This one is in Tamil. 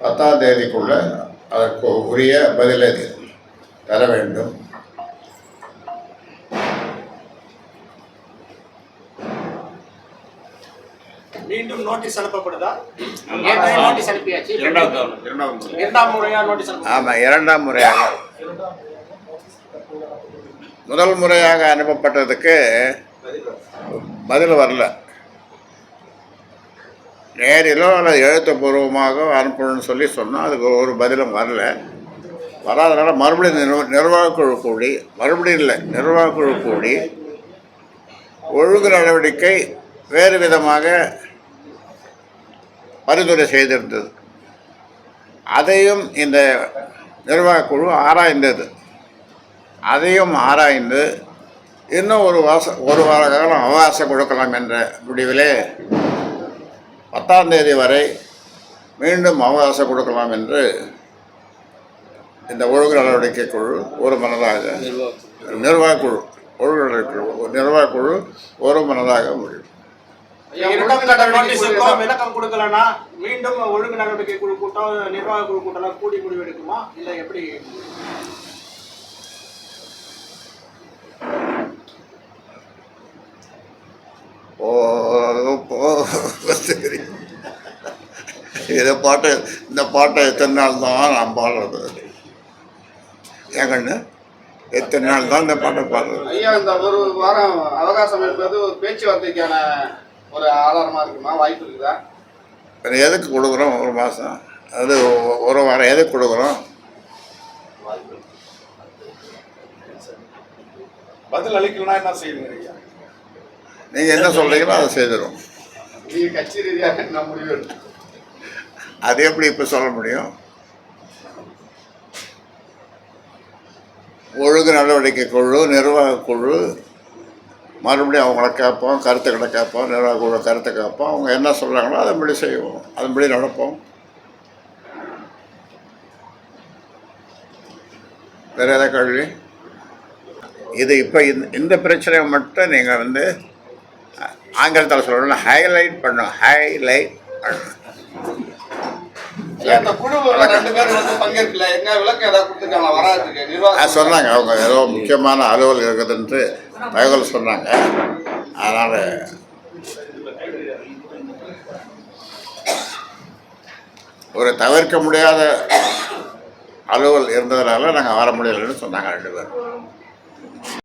பத்தாம் தேதிக்குள்ள அதற்கு உரிய பதிலை தர வேண்டும். மீண்டும் நோட்டீஸ் அனுப்பப்படுதா? நோட்டீஸ் அனுப்பியாச்சு. இரண்டாம் முறையா நோட்டீஸ் ஆமாம் இரண்டாம் முறையாக. முதல் முறையாக அனுப்பப்பட்டதுக்கு பதில் வரல. நேரிலோ அல்லது எழுத்துப்பூர்வமாக அனுப்பணும்னு சொல்லி சொன்னால் அதுக்கு ஒரு பதிலும் வரல. வராதனால மறுபடியும் நிர்வ நிர்வாகக்குழு கூடி மறுபடியும் இல்லை நிர்வாகக்குழு கூடி ஒழுங்கு நடவடிக்கை வேறு விதமாக பரிந்துரை செய்திருந்தது. அதையும் இந்த நிர்வாகக்குழு ஆராய்ந்தது. அதையும் ஆராய்ந்து இன்னும் ஒரு வாச ஒரு வார காலம் அவகாசம் கொடுக்கலாம் என்ற முடிவிலே பத்தாம் தேதி வரை மீண்டும் அவகாசம் கொடுக்கலாம் என்று இந்த ஒழுங்கு நடவடிக்கை குழு ஒரு மனதாக நிர்வாகக்குழு. ஒழுங்கு நடவடிக்கை குழு நிர்வாகக்குழு ஒரு மனதாக நோட்டீஸுக்கும் விளக்கம் கொடுக்கலன்னா மீண்டும் ஒழுங்கு நடவடிக்கை குழு கூட்டம் நிர்வாக குழு கூட்டம் கூடி முடிவெடுக்குமா இல்ல எப்படி? சரி இதை பாட்டு இந்த பாட்டை எத்தனை நாள் தான் நான் பாடுறது? ஏன் கண்ணு எத்தனை நாள் தான் இந்த பாட்டை பாடுறது? ஐயா இந்த ஒரு வாரம் அவகாசம் என்பது ஒரு பேச்சுவார்த்தைக்கான ஒரு ஆதாரமா இருக்குமா? வாய்ப்பு இருக்குதா? வேறு எதுக்கு கொடுக்குறோம் ஒரு மாதம்? அது ஒரு வாரம் எதுக்கு கொடுக்குறோம்? பதில் அளிக்கலனா என்ன செய்வீங்க ஐயா? நீங்கள் என்ன சொல்கிறீங்களோ அதை செய்திடும் நீங்க கட்சி ரீதியாக என்ன முடிவு அது எப்படி இப்போ சொல்ல முடியும்? ஒழுங்கு நடவடிக்கை குழு நிர்வாக குழு மறுபடியும் அவங்கள கேட்போம் கருத்துக்களை கேட்போம் நிர்வாக குழு கருத்தை கேட்போம். அவங்க என்ன சொல்கிறாங்களோ அதன்படி செய்வோம் அதன்படி நடப்போம். வேறு ஏதாவது கேள்வி? இது இப்போ இந்த இந்த பிரச்சனையை மட்டும் நீங்கள் வந்து ஆங்கிலத்தில் சொல்லணும்னா ஹைலைட் பண்ணணும் ஹைலைட் பண்ணணும். ரெண்டு பேரும் வந்து பங்கேற்கல? என்ன விளக்கம் ஏதாவது வராதுக்கு நிர்வாகம். சொன்னாங்க. அவங்க ஏதோ முக்கியமான அலுவல் இருக்குதுன்ட்டு தகவல் சொன்னாங்க. அதனால் ஒரு தவிர்க்க முடியாத அலுவல் இருந்ததுனால நாங்கள் வர முடியலைன்னு சொன்னாங்க ரெண்டு பேரும்.